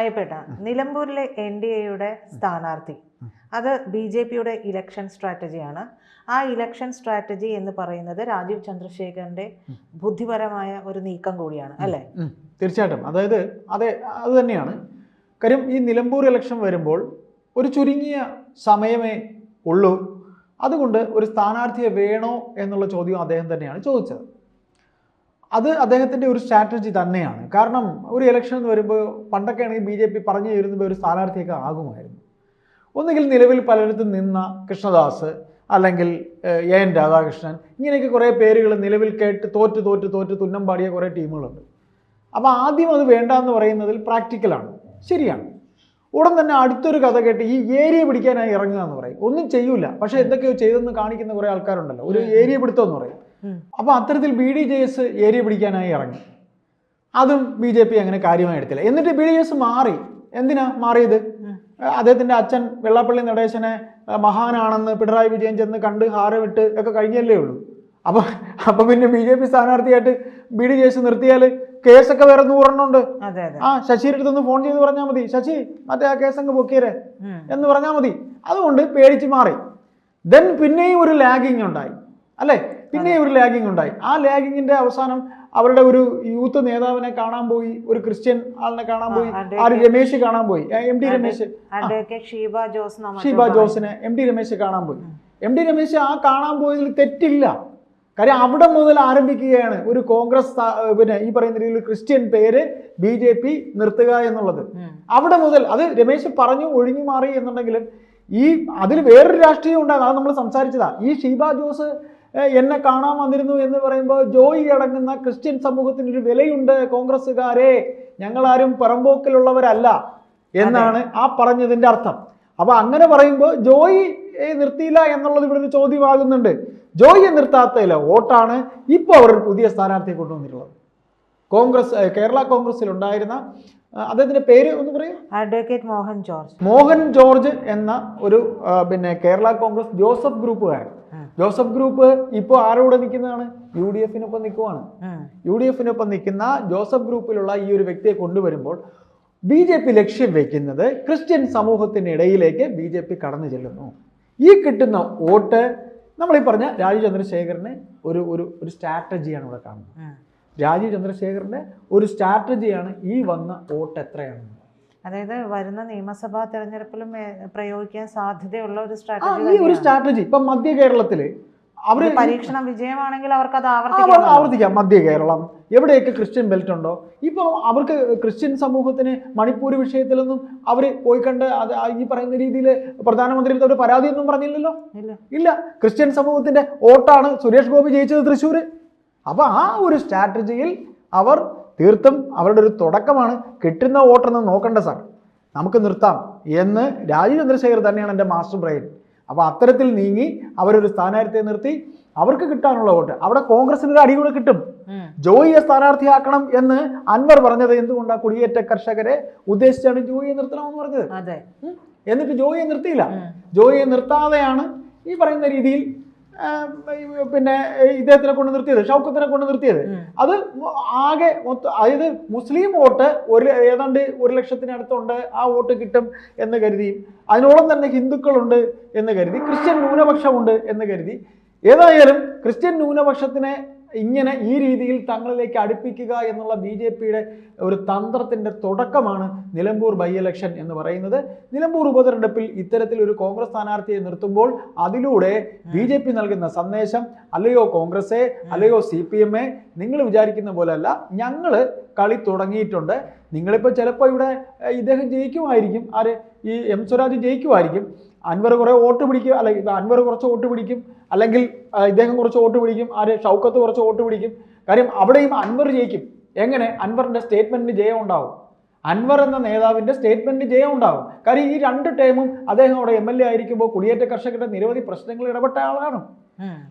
അയ്യപ്പേട്ട നിലമ്പൂരിലെ N D എയുടെ സ്ഥാനാർത്ഥി. അത് ബി ജെ പിയുടെ ഇലക്ഷൻ സ്ട്രാറ്റജിയാണ്. ആ ഇലക്ഷൻ സ്ട്രാറ്റജി എന്ന് പറയുന്നത് രാജീവ് ചന്ദ്രശേഖരന്റെ ബുദ്ധിപരമായ ഒരു നീക്കം കൂടിയാണ് അല്ലേ? തീർച്ചയായിട്ടും. അതായത് അതെ അത് തന്നെയാണ്. കാര്യം ഈ നിലമ്പൂർ ഇലക്ഷൻ വരുമ്പോൾ ഒരു ചുരുങ്ങിയ സമയമേ ഉള്ളൂ. അതുകൊണ്ട് ഒരു സ്ഥാനാർത്ഥിയെ വേണോ എന്നുള്ള ചോദ്യം അദ്ദേഹം തന്നെയാണ് ചോദിച്ചത്. അത് അദ്ദേഹത്തിന്റെ ഒരു സ്ട്രാറ്റജി തന്നെയാണ്. കാരണം ഒരു ഇലക്ഷൻ എന്ന് വരുമ്പോൾ പണ്ടൊക്കെ ആണെങ്കിൽ ബി ജെ പി പറഞ്ഞു തരുമ്പോൾ ഒരു സ്ഥാനാർത്ഥിയൊക്കെ ആകുമായിരുന്നു. ഒന്നുകിൽ നിലവിൽ പലയിടത്തും നിന്ന കൃഷ്ണദാസ് അല്ലെങ്കിൽ എ എൻ രാധാകൃഷ്ണൻ ഇങ്ങനെയൊക്കെ കുറേ പേരുകൾ നിലവിൽ കേട്ട് തോറ്റ് തോറ്റ് തോറ്റ് തുന്നം പാടിയ കുറേ ടീമുകളുണ്ട്. അപ്പോൾ ആദ്യം അത് വേണ്ട എന്ന് പറയുന്നതിൽ പ്രാക്ടിക്കലാണ് ശരിയാണ്. ഉടൻ തന്നെ അടുത്തൊരു കഥ കേട്ട് ഈ ഏരിയ പിടിക്കാനായി ഇറങ്ങുക എന്ന് പറയും. ഒന്നും ചെയ്യൂല. പക്ഷേ എന്തൊക്കെയോ ചെയ്തെന്ന് കാണിക്കുന്ന കുറേ ആൾക്കാരുണ്ടല്ലോ. ഒരു ഏരിയ പിടുത്തം എന്ന് പറയും. അപ്പോൾ അത്തരത്തിൽ B D J S area പിടിക്കാനായി ഇറങ്ങി. അതും ബി ജെ പി അങ്ങനെ കാര്യമായി എടുത്തില്ല. എന്നിട്ട് ബി ഡി എസ് മാറി. എന്തിനാ മാറിയത്. അദ്ദേഹത്തിന്റെ അച്ഛൻ വെള്ളാപ്പള്ളി നടേശനെ മഹാനാണെന്ന് പിണറായി വിജയൻ ചെന്ന് കണ്ട് ഹാരമിട്ട് ഒക്കെ കഴിഞ്ഞല്ലേ ഉള്ളൂ. അപ്പൊ അപ്പൊ പിന്നെ ബി ജെ പി സ്ഥാനാർത്ഥിയായിട്ട് ബി ഡി ജെ എസ് നിർത്തിയാൽ കേസൊക്കെ വേറെ നൂറെണ്ണം ഉണ്ട്. ആ ശശിയുടെ അടുത്തൊന്ന് ഫോൺ ചെയ്ത് പറഞ്ഞാൽ മതി. ശശി മറ്റേ ആ കേസ് അങ്ങ് പൊക്കിയരെ എന്ന് പറഞ്ഞാൽ മതി. അതുകൊണ്ട് പേടിച്ച് മാറി. ദെൻ പിന്നെയും ഒരു ലാഗിങ് ഉണ്ടായി. അല്ലേ? പിന്നെയും ഒരു ലാഗിങ് ഉണ്ടായി. ആ ലാഗിങ്ങിന്റെ അവസാനം അവരുടെ ഒരു യൂത്ത് നേതാവിനെ കാണാൻ പോയി ഒരു ക്രിസ്ത്യൻ ആളിനെ കാണാൻ പോയി ആര് രമേശ് കാണാൻ പോയി. M D Ramesh. Sheeba Jose Sheeba ജോസിനെ എം ഡി രമേശ് കാണാൻ പോയി. എം ഡി രമേശ് ആ കാണാൻ പോയതിൽ തെറ്റില്ല. കാര്യം അവിടെ മുതൽ ആരംഭിക്കുകയാണ് ഒരു കോൺഗ്രസ് പിന്നെ ഈ പറയുന്ന രീതിയിൽ ക്രിസ്ത്യൻ പേര് ബി ജെ പി നിർത്തുക എന്നുള്ളത്. അവിടെ മുതൽ അത് രമേശ് പറഞ്ഞു ഒഴിഞ്ഞു മാറി എന്നുണ്ടെങ്കിലും ഈ അതിൽ വേറൊരു രാഷ്ട്രീയം ഉണ്ടാകും. അത് നമ്മൾ സംസാരിച്ചതാ. ഈ ഷീബ ജോസ് എന്നെ കാണാൻ വന്നിരുന്നു എന്ന് പറയുമ്പോൾ ജോയി അടങ്ങുന്ന ക്രിസ്ത്യൻ സമൂഹത്തിന് ഒരു വിലയുണ്ട് കോൺഗ്രസ്സുകാരെ. ഞങ്ങളാരും പുറമ്പോക്കിലുള്ളവരല്ല എന്നാണ് ആ പറഞ്ഞതിന്റെ അർത്ഥം. അപ്പോൾ അങ്ങനെ പറയുമ്പോൾ ജോയി നിർത്തിയില്ല എന്നുള്ളത് ഇവിടെ ഒരു ചോദ്യമാകുന്നുണ്ട്. ജോയിയെ നിർത്താത്തതില്ല വോട്ടാണ് ഇപ്പോൾ അവർ പുതിയ സ്ഥാനാർത്ഥിയെ കൊണ്ടുവന്നിട്ടുള്ളത്. കോൺഗ്രസ് കേരള കോൺഗ്രസിൽ ഉണ്ടായിരുന്ന അദ്ദേഹത്തിന്റെ പേര് ഒന്ന് പറയൂ. അഡ്വക്കേറ്റ് മോഹൻ ജോർജ്. മോഹൻ ജോർജ് എന്ന ഒരു പിന്നെ കേരള കോൺഗ്രസ് ജോസഫ് ഗ്രൂപ്പുകാരൻ. ജോസഫ് ഗ്രൂപ്പ് ഇപ്പോൾ ആരോടെ നിൽക്കുന്നതാണ്? യു ഡി എഫിനൊപ്പം നിൽക്കുവാണ്. യു ഡി എഫിനൊപ്പം നിൽക്കുന്ന ജോസഫ് ഗ്രൂപ്പിലുള്ള ഈ ഒരു വ്യക്തിയെ കൊണ്ടുവരുമ്പോൾ ബി ജെ പി ലക്ഷ്യം വെക്കുന്നത് ക്രിസ്ത്യൻ സമൂഹത്തിനിടയിലേക്ക് ബി ജെ പി കടന്നു ചെല്ലുന്നു. ഈ കിട്ടുന്ന വോട്ട് നമ്മൾ ഈ പറഞ്ഞ രാജീവ് ചന്ദ്രശേഖരന് ഒരു ഒരു ഒരു സ്ട്രാറ്റജിയാണ് ഇവിടെ കാണുന്നത്. രാജീവ് ചന്ദ്രശേഖരന്റെ ഒരു സ്ട്രാറ്റജിയാണ് ഈ വന്ന വോട്ട് എത്രയാണെന്ന്. അതായത് വരുന്ന നിയമസഭാ തെരഞ്ഞെടുപ്പിലും പ്രയോഗിക്കാൻ സാധ്യതയുള്ള ഒരു സ്ട്രാറ്റജി ഒരു സ്ട്രാറ്റജി. ഇപ്പൊ മധ്യ കേരളത്തിൽ അവർ പരീക്ഷണം വിജയമാണെങ്കിൽ അവർക്ക് അത് ആവർത്തിക്കാം. ആവർത്തിക്കാം മധ്യ കേരളം. എവിടെയൊക്കെ ക്രിസ്ത്യൻ ബെൽറ്റ് ഉണ്ടോ? ഇപ്പോൾ അവർക്ക് ക്രിസ്ത്യൻ സമൂഹത്തിന് മണിപ്പൂർ വിഷയത്തിലൊന്നും അവർ പോയി കണ്ട് അത് ഈ പറയുന്ന രീതിയിൽ പ്രധാനമന്ത്രി പരാതി പരാതിയൊന്നും പറഞ്ഞില്ലല്ലോ? ഇല്ല. ഇല്ല. ക്രിസ്ത്യൻ സമൂഹത്തിന്റെ വോട്ടാണ് സുരേഷ് ഗോപി ജയിച്ചത് തൃശ്ശൂർ അപ്പോൾ ആ ഒരു സ്ട്രാറ്റജിയിൽ അവർ തീർത്തും അവരുടെ ഒരു തുടക്കമാണ് കിട്ടുന്ന വോട്ടെന്ന് നോക്കണ്ട സാർ. നമുക്ക് നിർത്താം. എന്ന് രാജീവ് ചന്ദ്രശേഖർ തന്നെയാണ് എന്റെ മാസ്റ്റർ ബ്രെയിൻ അപ്പോൾ അത്തരത്തിൽ നീങ്ങി അവരൊരു സ്ഥാനാർത്ഥിയെ നിർത്തി അവർക്ക് കിട്ടാനുള്ള വോട്ട്. അവിടെ കോൺഗ്രസിന് ഒരു അടി കൂടെ കിട്ടും. ജോയിയെ സ്ഥാനാർത്ഥിയാക്കണം എന്ന് അൻവർ പറഞ്ഞത് എന്തുകൊണ്ടാണ് കുടിയേറ്റ കർഷകരെ ഉദ്ദേശിച്ചാണ് ജോയിയെ നിർത്തണമെന്ന് പറഞ്ഞത്? എന്നിട്ട് ജോയിയെ നിർത്തിയില്ല. ജോയിയെ നിർത്താതെയാണ് ഈ പറയുന്ന രീതിയിൽ പിന്നെ ഇദ്ദേഹത്തിനെ കൊണ്ട് നിർത്തിയത് ഷൗക്കത്തിനെ കൊണ്ട് നിർത്തിയത്. അത് ആകെ അതായത് മുസ്ലിം വോട്ട് ഒരു ഏതാണ്ട് ഒരു ലക്ഷത്തിനടുത്തുണ്ട് ആ വോട്ട് കിട്ടും എന്ന് കരുതി. അതിനോളം തന്നെ ഹിന്ദുക്കളുണ്ട് എന്ന് കരുതി. ക്രിസ്ത്യൻ ന്യൂനപക്ഷമുണ്ട് എന്ന് കരുതി. ഏതായാലും ക്രിസ്ത്യൻ ന്യൂനപക്ഷത്തിനെ ഇങ്ങനെ ഈ രീതിയിൽ തങ്ങളിലേക്ക് അടുപ്പിക്കുക എന്നുള്ള ബി ജെ പിയുടെ ഒരു തന്ത്രത്തിന്റെ തുടക്കമാണ് നിലമ്പൂർ ബൈ ഇലക്ഷൻ എന്ന് പറയുന്നത്. നിലമ്പൂർ ഉപതെരഞ്ഞെടുപ്പിൽ ഇത്തരത്തിൽ ഒരു കോൺഗ്രസ് സ്ഥാനാർത്ഥിയെ നിർത്തുമ്പോൾ അതിലൂടെ ബി ജെ പി നൽകുന്ന സന്ദേശം അല്ലയോ കോൺഗ്രസേ അല്ലയോ സി പി എം എ നിങ്ങൾ വിചാരിക്കുന്ന പോലെയല്ല ഞങ്ങൾ കളി തുടങ്ങിയിട്ടുണ്ട്. നിങ്ങളിപ്പോൾ ചിലപ്പോൾ ഇവിടെ ഇദ്ദേഹം ജയിക്കുമായിരിക്കും. ആര്? ഈ എം സ്വരാജ് ജയിക്കുമായിരിക്കും. അൻവർ കുറേ വോട്ട് പിടിക്കും. അല്ലെങ്കിൽ അൻവർ കുറച്ച് വോട്ട് പിടിക്കും. അല്ലെങ്കിൽ ഇദ്ദേഹം കുറച്ച് വോട്ട് പിടിക്കും. ആര്? ഷൗക്കത്ത് കുറച്ച് വോട്ട് പിടിക്കും. കാര്യം അവിടെയും അൻവർ ജയിക്കും. എങ്ങനെ? അൻവറിന്റെ സ്റ്റേറ്റ്മെന്റിന് ജയം ഉണ്ടാവും അൻവർ എന്ന നേതാവിന്റെ സ്റ്റേറ്റ്മെന്റിന് ജയം ഉണ്ടാവും കാര്യം ഈ രണ്ട് ടൈമും അദ്ദേഹം അവിടെ എം എൽ എ ആയിരിക്കുമ്പോൾ കുടിയേറ്റ കർഷകരുടെ നിരവധി പ്രശ്നങ്ങൾ ഇടപെട്ട ആളാണ്.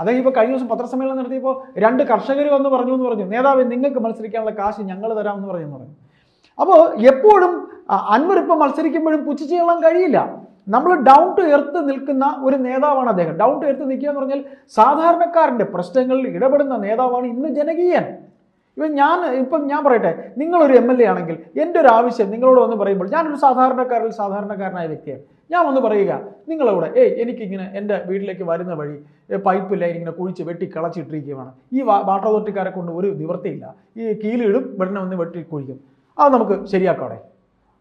അദ്ദേഹം ഇപ്പോൾ കഴിഞ്ഞ ദിവസം പത്രസമ്മേളനം നടത്തിയപ്പോൾ രണ്ട് കർഷകർ വന്ന് പറഞ്ഞു എന്ന് പറഞ്ഞു നേതാവ് നിങ്ങൾക്ക് മത്സരിക്കാനുള്ള കാശ് ഞങ്ങൾ തരാമെന്ന് പറഞ്ഞു പറഞ്ഞു. അപ്പോൾ എപ്പോഴും അൻവർ മത്സരിക്കുമ്പോഴും പുച്ഛിച്ച് കഴിയില്ല. നമ്മൾ ഡൗൺ ടു എർത്ത് നിൽക്കുന്ന ഒരു നേതാവാണ് അദ്ദേഹം. ഡൗൺ ടു എർത്ത് നിൽക്കുക എന്ന് പറഞ്ഞാൽ സാധാരണക്കാരന്റെ പ്രശ്നങ്ങളിൽ ഇടപെടുന്ന നേതാവാണ് ഇന്ന് ജനകീയൻ. ഇപ്പം ഞാൻ ഇപ്പം ഞാൻ പറയട്ടെ നിങ്ങളൊരു എം എൽ എ ആണെങ്കിൽ എന്റെ ഒരു ആവശ്യം നിങ്ങളോട് വന്ന് പറയുമ്പോൾ ഞാനൊരു സാധാരണക്കാരിൽ സാധാരണക്കാരനായ വ്യക്തിയാണ്. ഞാൻ വന്ന് പറയുക നിങ്ങളവിടെ ഏയ് എനിക്കിങ്ങനെ എന്റെ വീട്ടിലേക്ക് വരുന്ന വഴി പൈപ്പ് ലൈൻ ഇങ്ങനെ കുഴിച്ച് വെട്ടി കളച്ചിട്ടിരിക്കുകയാണ്. ഈ വാട്ടർ അതോറിറ്റിക്കാരെ കൊണ്ട് ഒരു നിവൃത്തിയില്ല ഈ കീലിടും വെള്ളം ഒന്ന് വെട്ടി കുഴിക്കും. അത് നമുക്ക് ശരിയാക്കാടെ.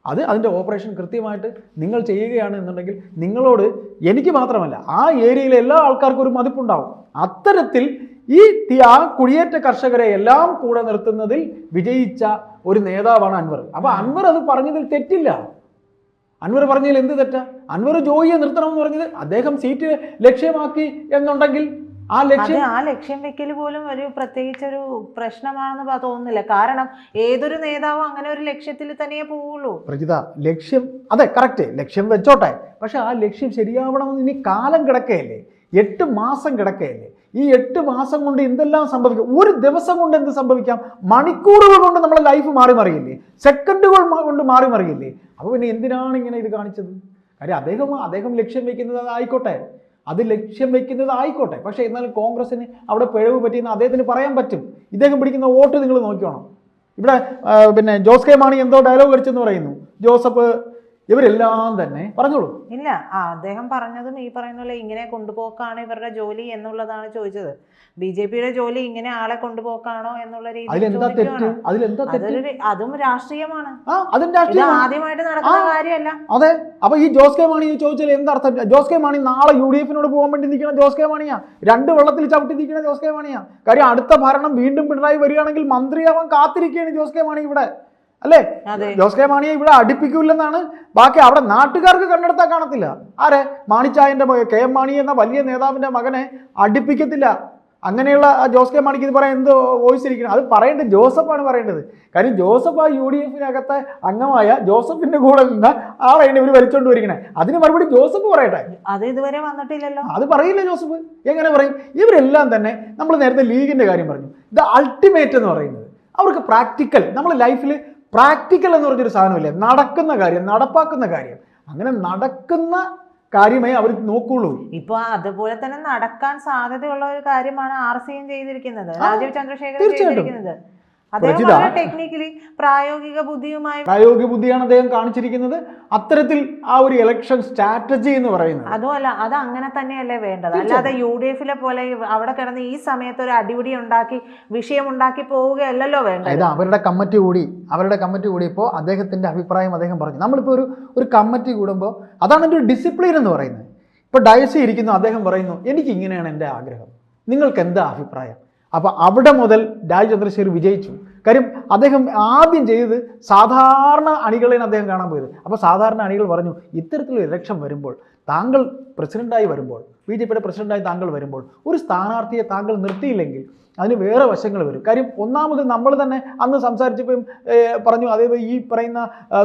അത് അതിന്റെ ഓപ്പറേഷൻ കൃത്യമായിട്ട് നിങ്ങൾ ചെയ്യുകയാണ് എന്നുണ്ടെങ്കിൽ നിങ്ങളോട് എനിക്ക് മാത്രമല്ല ആ ഏരിയയിലെ എല്ലാ ആൾക്കാർക്കും ഒരു മതിപ്പുണ്ടാവും. അത്തരത്തിൽ ഈ ആ കുടിയേറ്റ കർഷകരെ എല്ലാം കൂടെ നിർത്തുന്നതിൽ വിജയിച്ച ഒരു നേതാവാണ് അൻവർ. അപ്പോൾ അൻവർ അത് പറഞ്ഞതിൽ തെറ്റില്ല. അൻവർ പറഞ്ഞതിൽ എന്ത് തെറ്റാ? അൻവർ ജോയിയെ നിർത്തണമെന്ന് പറഞ്ഞത് അദ്ദേഹം സീറ്റ് ലക്ഷ്യമാക്കി എന്നുണ്ടെങ്കിൽ ആ ലക്ഷ്യം ആ ലക്ഷ്യം വെക്കൽ പോലും ഒരു പ്രത്യേകിച്ച് ഒരു പ്രശ്നമാണെന്ന് തോന്നുന്നില്ല. കാരണം ഏതൊരു നേതാവും അങ്ങനെ ഒരു ലക്ഷ്യത്തിൽ തന്നെയേ പോവുള്ളൂ. പ്രജിത ലക്ഷ്യം അതെ കറക്റ്റ് ലക്ഷ്യം വെച്ചോട്ടെ. പക്ഷെ ആ ലക്ഷ്യം ശരിയാവണമെന്ന് ഇനി കാലം കിടക്കയല്ലേ? എട്ട് മാസം കിടക്കയല്ലേ? ഈ എട്ട് മാസം കൊണ്ട് എന്തെല്ലാം സംഭവിക്കും? ഒരു ദിവസം കൊണ്ട് എന്ത് സംഭവിക്കാം? മണിക്കൂറുകൾ കൊണ്ട് നമ്മളെ ലൈഫ് മാറി മറിയില്ലേ? സെക്കൻഡുകൾ കൊണ്ട് മാറി മറിയില്ലേ? അപ്പോൾ പിന്നെ എന്തിനാണ് ഇങ്ങനെ ഇത് കാണിച്ചത്? കാര്യം അദ്ദേഹം അദ്ദേഹം ലക്ഷ്യം വെക്കുന്നത് അതായിക്കോട്ടെ അത് ലക്ഷ്യം വെക്കുന്നത് ആയിക്കോട്ടെ. പക്ഷേ എന്നാലും കോൺഗ്രസിന് അവിടെ പിഴവ് പറ്റിയെന്ന് അദ്ദേഹത്തിന് പറയാൻ പറ്റും. ഇദ്ദേഹം പിടിക്കുന്ന വോട്ട് നിങ്ങൾ നോക്കിയോണം ഇവിടെ പിന്നെ ജോസ് കെ മാണി എന്തോ ഡയലോഗ് അടിച്ചെന്ന് പറയുന്നു. ജോസഫ് ഇവരെല്ലാം തന്നെ പറഞ്ഞോളൂ. ഇല്ല ആ അദ്ദേഹം പറഞ്ഞതും ഈ പറയുന്ന പോലെ ഇങ്ങനെ കൊണ്ടുപോക്കാണ് ഇവരുടെ ജോലി എന്നുള്ളതാണ് ചോദിച്ചത്. ബി ജെ പിയുടെ ജോലി ഇങ്ങനെ ആളെ കൊണ്ടുപോക്കാണോ എന്നുള്ള രീതിയിൽ അതും രാഷ്ട്രീയമാണ്. ആദ്യമായിട്ട് നടക്കുന്ന. കാര്യമല്ല. അതെ. അപ്പൊ ഈ ജോസ് കെ മാണി ചോദിച്ചാൽ എന്തർത്ഥം? ജോസ് കെ മാണി നാളെ യു ഡി എഫിനോട് പോകാൻ വേണ്ടി നിൽക്കുന്ന ജോസ് കെ മാണിയാ? രണ്ട് വെള്ളത്തിൽ ചവിട്ടി നിൽക്കുന്ന ജോസ് കെ മാണിയാ? കാര്യം അടുത്ത ഭരണം വീണ്ടും പിണറായി വരികയാണെങ്കിൽ മന്ത്രിയാവാൻ കാത്തിരിക്കുകയാണ് ജോസ് കെ മാണി ഇവിടെ. അല്ലേ? ജോസ് കെ മാണിയെ ഇവിടെ അടുപ്പിക്കൂലെന്നാണ് ബാക്കി അവിടെ നാട്ടുകാർക്ക് കണ്ടെടുത്താൽ കാണത്തില്ല. ആരെ? മാണിച്ചായന്റെ മകൻ കെ എം മാണി എന്ന വലിയ നേതാവിന്റെ മകനെ അടുപ്പിക്കത്തില്ല. അങ്ങനെയുള്ള ജോസ് കെ മാണിക്ക് ഇത് പറയാൻ എന്ത് വോയിസ് ഇരിക്കണം? അത് പറയേണ്ടത് ജോസഫാണ് പറയേണ്ടത്. കാര്യം ജോസഫ് ആ യു ഡി എഫിനകത്തെ അംഗമായ ജോസഫിന്റെ കൂടെ നിന്ന് ആളെയാണ് ഇവർ വലിച്ചോണ്ട് വരിക്കണേ അതിന് മറുപടി ജോസഫ് പറയട്ടെ. അത് ഇതുവരെ വന്നിട്ടില്ലല്ലോ. അത് പറയില്ല ജോസഫ് എങ്ങനെ പറയും? ഇവരെല്ലാം തന്നെ നമ്മൾ നേരത്തെ ലീഗിന്റെ കാര്യം പറഞ്ഞു. ഇത് അൾട്ടിമേറ്റ് എന്ന് പറയുന്നത്. അവർക്ക് പ്രാക്ടിക്കൽ നമ്മൾ ലൈഫിൽ പ്രാക്ടിക്കൽ എന്ന് പറഞ്ഞൊരു സാധനമില്ലേ? നടക്കുന്ന കാര്യം നടപ്പാക്കുന്ന കാര്യം. അങ്ങനെ നടക്കുന്ന കാര്യമേ അവർ നോക്കുള്ളൂ. ഇപ്പൊ അതുപോലെ തന്നെ നടക്കാൻ സാധ്യതയുള്ള ഒരു കാര്യമാണ് ആർ സി എം ചെയ്തിരിക്കുന്നത്. രാജീവ് ചന്ദ്രശേഖരൻ. ചെയ്തിരിക്കുന്നത്. ടെക്നിക്കലി പ്രായോഗിക ബുദ്ധിയുമായി പ്രായോഗിക ബുദ്ധിയാണ് അദ്ദേഹം കാണിച്ചിരിക്കുന്നത്. അത്തരത്തിൽ ആ ഒരു ഇലക്ഷൻ സ്ട്രാറ്റജി എന്ന് പറയുന്നത്. അതുമല്ല അത് അങ്ങനെ തന്നെയല്ലേ വേണ്ടത്. അല്ലാതെ യു ഡി എഫിലെ പോലെ അവിടെ കിടന്ന് ഈ സമയത്ത് ഒരു അടിപിടി ഉണ്ടാക്കി വിഷയം ഉണ്ടാക്കി പോവുകയല്ലല്ലോ വേണ്ടത്. അതായത് അവരുടെ കമ്മിറ്റി കൂടി അവരുടെ കമ്മിറ്റി കൂടിയപ്പോൾ അദ്ദേഹത്തിന്റെ അഭിപ്രായം അദ്ദേഹം പറഞ്ഞു. നമ്മളിപ്പോൾ ഒരു ഒരു കമ്മിറ്റി കൂടുമ്പോൾ അതാണ് എന്റെ ഒരു ഡിസിപ്ലിൻ എന്ന് പറയുന്നത്. ഇപ്പോൾ ഡയസി ഇരിക്കുന്നു അദ്ദേഹം പറയുന്നു എനിക്ക് ഇങ്ങനെയാണ് എന്റെ ആഗ്രഹം. നിങ്ങൾക്ക് എന്താ അഭിപ്രായം? അപ്പോൾ അവിടെ മുതൽ രാജ് ചന്ദ്രശേഖർ വിജയിച്ചു. കാര്യം അദ്ദേഹം ആദ്യം ചെയ്തത് സാധാരണ അണികളെയാണ് അദ്ദേഹം കാണാൻ പോയത്. അപ്പോൾ സാധാരണ അണികൾ പറഞ്ഞു ഇത്തരത്തിലൊരു ഇലക്ഷൻ വരുമ്പോൾ താങ്കൾ പ്രസിഡന്റായി വരുമ്പോൾ ബി ജെ പിയുടെ പ്രസിഡന്റായി താങ്കൾ വരുമ്പോൾ ഒരു സ്ഥാനാർത്ഥിയെ താങ്കൾ നിർത്തിയില്ലെങ്കിൽ അതിന് വേറെ വശങ്ങൾ വരും. കാര്യം ഒന്നാമത് നമ്മൾ തന്നെ അന്ന് സംസാരിച്ചപ്പം പറഞ്ഞു അതേപോലെ ഈ പറയുന്ന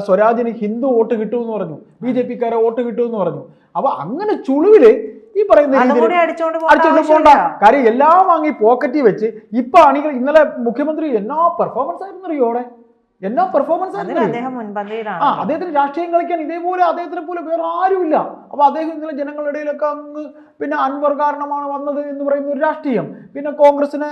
സ്വരാജിന് ഹിന്ദു വോട്ട് കിട്ടുമെന്ന് പറഞ്ഞു ബി ജെ പിക്കാരെ വോട്ട് കിട്ടുമെന്ന് പറഞ്ഞു. അപ്പോൾ അങ്ങനെ ചുളുവിൽ ഈ പറയുന്ന അടിച്ചോണ്ട് പോകേണ്ട കാര്യം എല്ലാം വാങ്ങി പോക്കറ്റിൽ വെച്ച് ഇപ്പൊ ആണെങ്കിൽ ഇന്നലെ മുഖ്യമന്ത്രി എന്നാ പെർഫോമൻസ് ആയിരുന്നു അറിയോടെ എന്നാ പെർഫോമൻസ് ആ അദ്ദേഹത്തിന് രാഷ്ട്രീയം കളിക്കാൻ ഇതേപോലെ അദ്ദേഹത്തിനെ പോലെ വേറെ ആരുമില്ല. അപ്പൊ അദ്ദേഹം ഇന്നലെ ജനങ്ങളുടെ ഇടയിലൊക്കെ അങ്ങ് പിന്നെ അൻവർ കാരണമാണ് വന്നത് എന്ന് പറയുന്ന ഒരു രാഷ്ട്രീയം. പിന്നെ കോൺഗ്രസിന്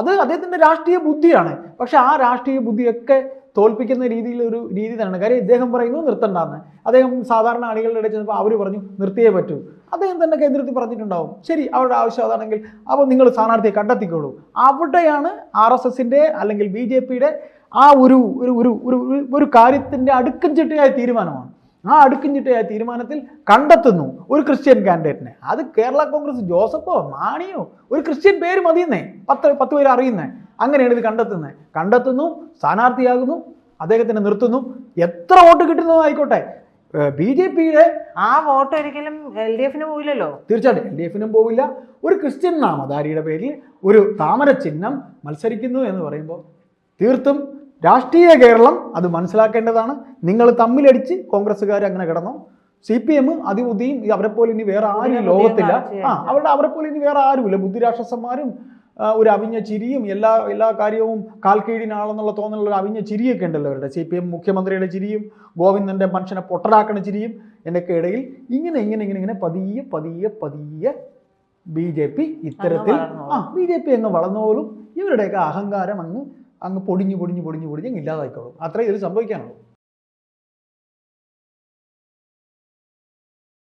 അത് അദ്ദേഹത്തിന്റെ രാഷ്ട്രീയ ബുദ്ധിയാണ്. പക്ഷെ ആ രാഷ്ട്രീയ ബുദ്ധിയൊക്കെ തോൽപ്പിക്കുന്ന രീതിയിൽ ഒരു രീതി തന്നെയാണ്. കാര്യം ഇദ്ദേഹം പറയുന്നു നിർത്തണ്ടെന്ന്. അദ്ദേഹം സാധാരണ ആളുകളുടെ ഇടയിൽ ചെന്നപ്പോൾ അവർ പറഞ്ഞു നിർത്തിയേ പറ്റൂ. അദ്ദേഹം തന്നെ കേന്ദ്രത്തിൽ പറഞ്ഞിട്ടുണ്ടാവും. ശരി അവരുടെ ആവശ്യം അതാണെങ്കിൽ അപ്പോൾ നിങ്ങൾ സ്ഥാനാർത്ഥിയെ കണ്ടെത്തിക്കോളൂ. അവിടെയാണ് ആർ എസ് എസിന്റെ അല്ലെങ്കിൽ ബി ജെ പിയുടെ ആ ഒരു ഒരു ഒരു ഒരു ഒരു- കാര്യത്തിന്റെ അടുക്കും ചിട്ടയായ തീരുമാനമാണ്. ആ അടുക്കും ചിട്ടയായ തീരുമാനത്തിൽ കണ്ടെത്തുന്നു ഒരു ക്രിസ്ത്യൻ കാൻഡിഡേറ്റിനെ. അത് കേരള കോൺഗ്രസ് ജോസഫോ മാണിയോ ഒരു ക്രിസ്ത്യൻ പേര് മതിയെന്നേ. പത്ത് പത്ത് പേര് അറിയുന്നേ. അങ്ങനെയാണ് ഇത് കണ്ടെത്തുന്നത് കണ്ടെത്തുന്നു സ്ഥാനാർത്ഥിയാകുന്നു അദ്ദേഹത്തിനെ നിർത്തുന്നു. എത്ര വോട്ട് കിട്ടുന്നതും ആയിക്കോട്ടെ ബി ജെ പിയുടെ ആ വോട്ട് ഒരിക്കലും എൽ ഡി എഫിന് പോയില്ലല്ലോ തീർച്ചയായിട്ടും എൽ ഡി എഫിനും പോവില്ല. ഒരു ക്രിസ്ത്യൻ നാമധാരിയുടെ പേരിൽ ഒരു താമര ചിഹ്നം മത്സരിക്കുന്നു എന്ന് പറയുമ്പോൾ തീർത്തും രാഷ്ട്രീയ കേരളം അത് മനസ്സിലാക്കേണ്ടതാണ്. നിങ്ങൾ തമ്മിലടിച്ച് കോൺഗ്രസ്സുകാർ അങ്ങനെ കിടന്നു? സി പി എമ്മും അതിബുദ്ധിയും അവരെ പോലെ ഇനി വേറെ ആരും ലോകത്തില്ല. ആ അവരുടെ അവരെ പോലെ ഇനി വേറെ ആരുമില്ല. ബുദ്ധിരാക്ഷസന്മാരും ഒരു അവിഞ്ഞ ചിരിയും എല്ലാ എല്ലാ കാര്യവും കാൽക്കീഴിനാളെന്നുള്ള തോന്നലുള്ള ഒരു അവിഞ്ഞ ചിരിയൊക്കെ ഉണ്ടല്ലോ അവരുടെ. സി പി എം മുഖ്യമന്ത്രിയുടെ ചിരിയും ഗോവിന്ദന്റെ മനുഷ്യനെ പൊട്ടരാക്കണ ചിരിയും എന്നൊക്കെ ഇടയിൽ ഇങ്ങനെ ഇങ്ങനെ ഇങ്ങനെ ഇങ്ങനെ പതിയെ പതിയെ പതിയെ ബി ജെ പി ഇത്തരത്തിൽ ആ ബി ജെ പി അങ്ങ് വളർന്നോളും. ഇവരുടെയൊക്കെ അഹങ്കാരം അങ്ങ് അങ്ങ് പൊടിഞ്ഞു പൊടിഞ്ഞു പൊടിഞ്ഞു പൊടിഞ്ഞ് ഇല്ലാതായിക്കോളും. അത്രേ ഇതിൽ സംഭവിക്കാനുള്ളൂ.